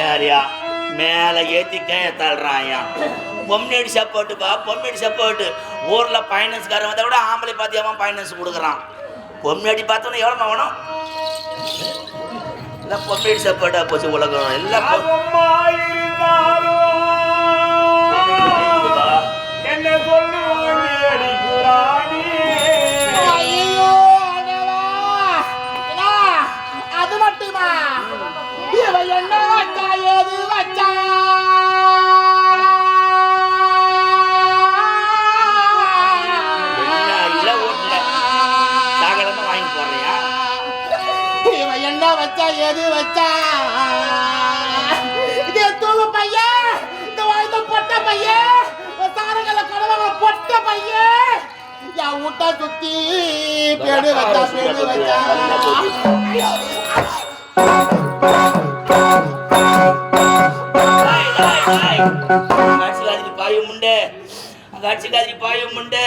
யாரியா? மேல ஏத்தி தள்ளுறாயா? பொம்னேடி சப்போர்ட்டுப்பா பொம்னேடி சப்போர்ட்டு ஊர்ல ஃபைனான்ஸ்காரன் வந்தா கூட ஆம்பளை பார்த்து அவன் ஃபைனான்ஸ் கொடுக்குறான்? பொம்னேடி பார்த்தோன்னே எவ்வளோ வேணும் எல்லாம் பொம்னேடி சப்போர்ட்டா போச்சு உலகம். எல்லாம் வச்சா? ஏது வச்சா? இது தூவு பையன் இந்த வாழ்ந்த பொட்ட பையன் சாரங்கள கடவுள பொட்ட பையன் என் வீட்டை சுத்தி பேடு வச்சா பேடு வச்சா. காட்சிக்காதிரி பாயும் உண்டு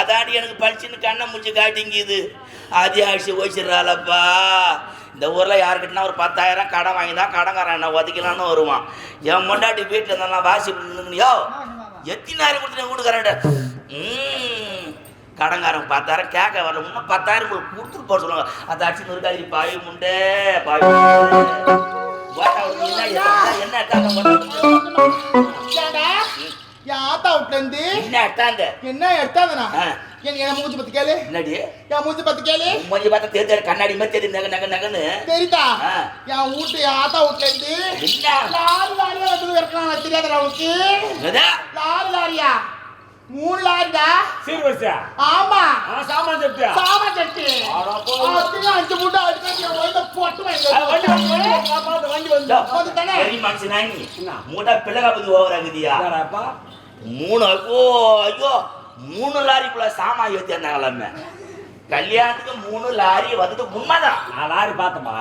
அதாண்டி எனக்கு பளிச்சுன்னு கண்ணை முடிச்சு காட்டிங்குது. ஆதி ஆட்சி ஓசிடுறாளப்பா இந்த ஊரில் யாருக்கிட்டனா ஒரு பத்தாயிரம் கடன் வாங்கி தான் கடன்காரன் என்ன ஒதுக்கலான்னு வருவான். என் முண்டாட்டி வீட்டில் இருந்தாலும் வாசி யோ எத்தினாயிரம் கொடுத்து கொடுக்குறேன் ம் கடன்காரன் பத்தாயிரம் கேட்க வரல. இன்னும் பத்தாயிரம் உங்களுக்கு கொடுத்துட்டு போக சொல்லுவாங்க. அந்த அடிச்சு நுறுக்காதிரி பாயும் உண்டு பாயும் என்ன இருந்து என்ன லாரி லாரியா வந்து இருக்கலாம் தெரியாதா உனக்கு என்னது? லாரி லாரியா மூணு லாரிடா சீர்வரிசா ஆமா ஆ சாமான் செப்டியா சாமா சட்டி அட போ. அதுக்கு அஞ்சு மூட்டை அடிக்க வயத போட்டு வண்டி வந்து வண்டி வந்து காப்பாத்து, வண்டி வந்து இதோ, அது தானே. பெரிய மனுஷனா நீ என்ன? மூட்டை பிள்ளை? மூணு ஐயோ ஐயோ மூணு லாரிக்குள்ள சாமான் இருந்தாங்களாமே கல்யாணத்துக்கு மூணு லாரி வந்தது உண்மைதான். நான் லாரி பார்த்தேன்பா.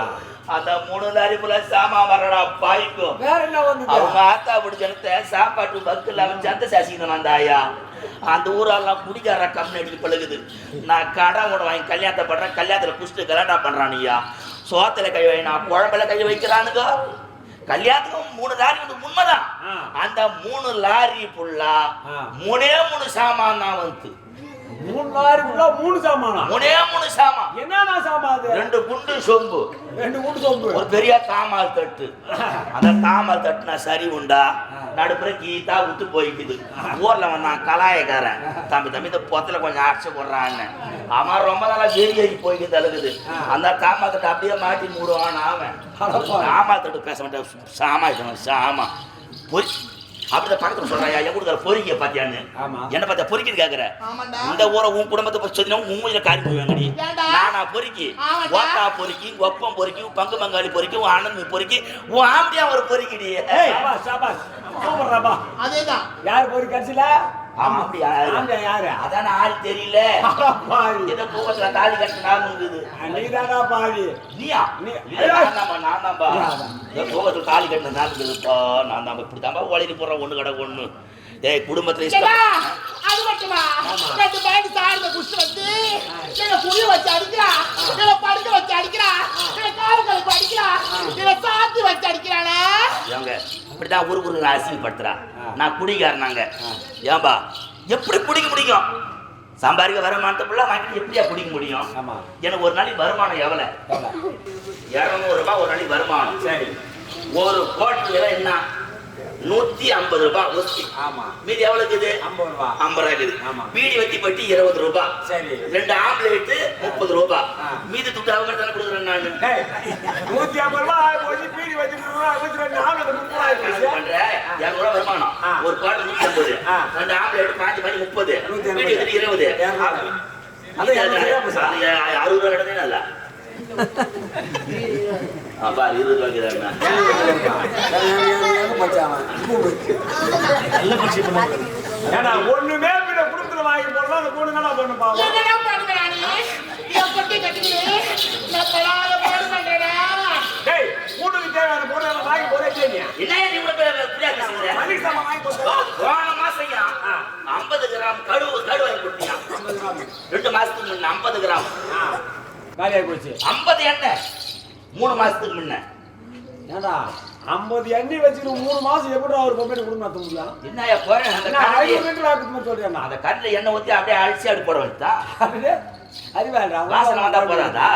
அந்த மூணு லாரிக்குள்ள சாமான் வரடா பாய்க்கும். வேற என்ன வந்தது? அவங்க ஆத்தா பிடிச்சனத்த சாப்பாட்டு பக்கில் அவன் சந்த சாசிக்கணும் அந்த ஆயா அந்த ஊரெல்லாம் குடிக்கார கம்மி அடிக்க பழகுது. நான் கடன் கூட வாங்கி கல்யாணத்தை பண்றேன் கல்யாணத்துல குடிச்சிட்டு கலாட்டா பண்றான் ஐயா சோத்துல கை வை நான் குழம்புல கை வைக்கிறானுங்க. கல்யாணத்துக்கு மூணு லாரி வந்து உண்மைதான். அந்த மூணு லாரி புல்லா. மூணே மூணு சாமான் தான் வந்து மூணு லாரி உள்ள மூணு சாமானா? மூணே மூணு சாமான் என்னண்ணா சாமான் அது? ரெண்டு குண்டு சொம்பு. ரெண்டு கூட்டு சொம்பு. ஒரு பெரிய தாமால் தட்டு. அந்த தாமால் தட்டுனா சரி உண்டா? நடுப்புற கீத்தா விட்டு போய்க்குது. ஊர்ல வந்தான் கலாயக்காரன். தம்பி தம்பி இந்த பொத்துல கொஞ்சம் அரைச்சு போடுறான்னு. அவன் ரொம்ப நாளா ஏறி ஏறி போய்க்கு தழுகுது. அந்த தாமால் தட்டு அப்படியே மாட்டி மூடுவான் அவன். அடப்பா. தாமால் தட்டு பேச மாட்டேன். சாமா சாமா. பொறி அப்படி பக்கத்துல சொல்றாயா என் கொடுக்குற பொறிக்க பாத்தியான்னு ஆமா. என்ன பார்த்தா பொறிக்கின்னு கேக்குற இந்த ஊரை உன் குடும்பத்தை பத்தி சொன்னா உன் மூஞ்சில காரி போவாங்கடி? நானா பொறுக்கி. ஓட்டா பொறுக்கி ஒப்பம் பொறுக்கி பங்கு பங்காளி பொறுக்கி உன் அண்ணன் பொறுக்கி உன் ஆம்படியா ஒரு பொறுக்கிடி. அதேதான் யார் போய் கடைசியில? ஆமா. அப்படியா யாரு? அதான் ஆள் தெரியல. இந்த கூவத்துல தாலி கட்டு நான் இருக்குது நீதானா பாவி. நீயா? நான் தான்பா. இந்த கூவத்துல தாலி கட்டின நான் இருக்குதுப்பா. நான் தான் இப்படி தான்பா உழைச்சி போடுறேன் ஒண்ணு கடை ஒண்ணு. ஏய் குடும்பத்துல அது மட்டுமா? ரெண்டு பேரு சார்ந்த குஷ்டு வந்து என்ன புளி வச்சு அடிக்கிறா. என்ன படுக்க வச்சு அடிக்கிறா. என்ன காலங்களுக்கு அடிக்கிறா என்ன சாத்தி வச்சு அடிக்கிறானா ஏங்க இப்படிதான் ஊருக்கு ஊருக்கு அசிங்கப்படுத்துறா. நான் குடிக்காரனாங்க ஏன்பா எப்படி குடிக்க முடியும்? சம்பாதிக்க வருமானத்தை ஃபுல்லாக வாங்கிட்டு எப்படியா குடிக்க முடியும். எனக்கு ஒரு நாளைக்கு வருமானம் எவ்வளோ? இரநூறு ரூபாய் ஒரு நாளைக்கு வருமானம். சரி. ஒரு கோட்டை விலை என்ன? நூத்தி ஐம்பது ரூபாய் ஒஸ்தி. ஆமா. மீதி எவ்வளவு இருக்குது? ஐம்பது ரூபா. ஐம்பது ரூபாய் இருக்குது. ஆமா. பீடி வத்தி பட்டி இருபது ரூபாய். சரி. ரெண்டு ஆம்லேட்டு முப்பது ரூபாய். மீதி துட்டு அவங்க தானே கொடுக்குறேன் நான்? நூத்தி ஐம்பது ரூபா போச்சு பீடி வச்சு நூத்தி ரெண்டு பண்றேன். இருநூறு ரூபாய் வருமானம். ஒரு குவார்டர் நூத்தி ஐம்பது. ரெண்டு ஆம்லேட் பாஞ்சு மணி முப்பது. இருபது. அறுபது ரூபாய் கிடந்தே நல்லா. அப்பா, இருபது ரூபாய்க்கு தானே. நல்ல பட்சி பண்ணு. ஏன்னா ஒண்ணுமே பின்ன குடும்பத்துல வாங்கி போடலாம் அந்த கூடுங்க நான் போதே போன மாசம் ஐம்பது கிராம் கடுவு கடுவு வாங்கி கொடுத்தியா ரெண்டு மாசத்துக்கு முன்ன ஐம்பது கிராம். காலியாகி போச்சு. ஐம்பது எண்ணெய். மூணு மாசத்துக்கு முன்ன. ஏண்டா ஐம்பது எண்ணெய் வச்சுட்டு மூணு மாசம் எப்படி ஒரு பொம்பளை போறேன். அந்த என்ன மாதிரி சொல்றேன் அந்த கட்டில எண்ணெய் ஊத்தி அப்படியே அழிச்சு அப்படி போட வச்சா வாசனை வந்தா போதாதா?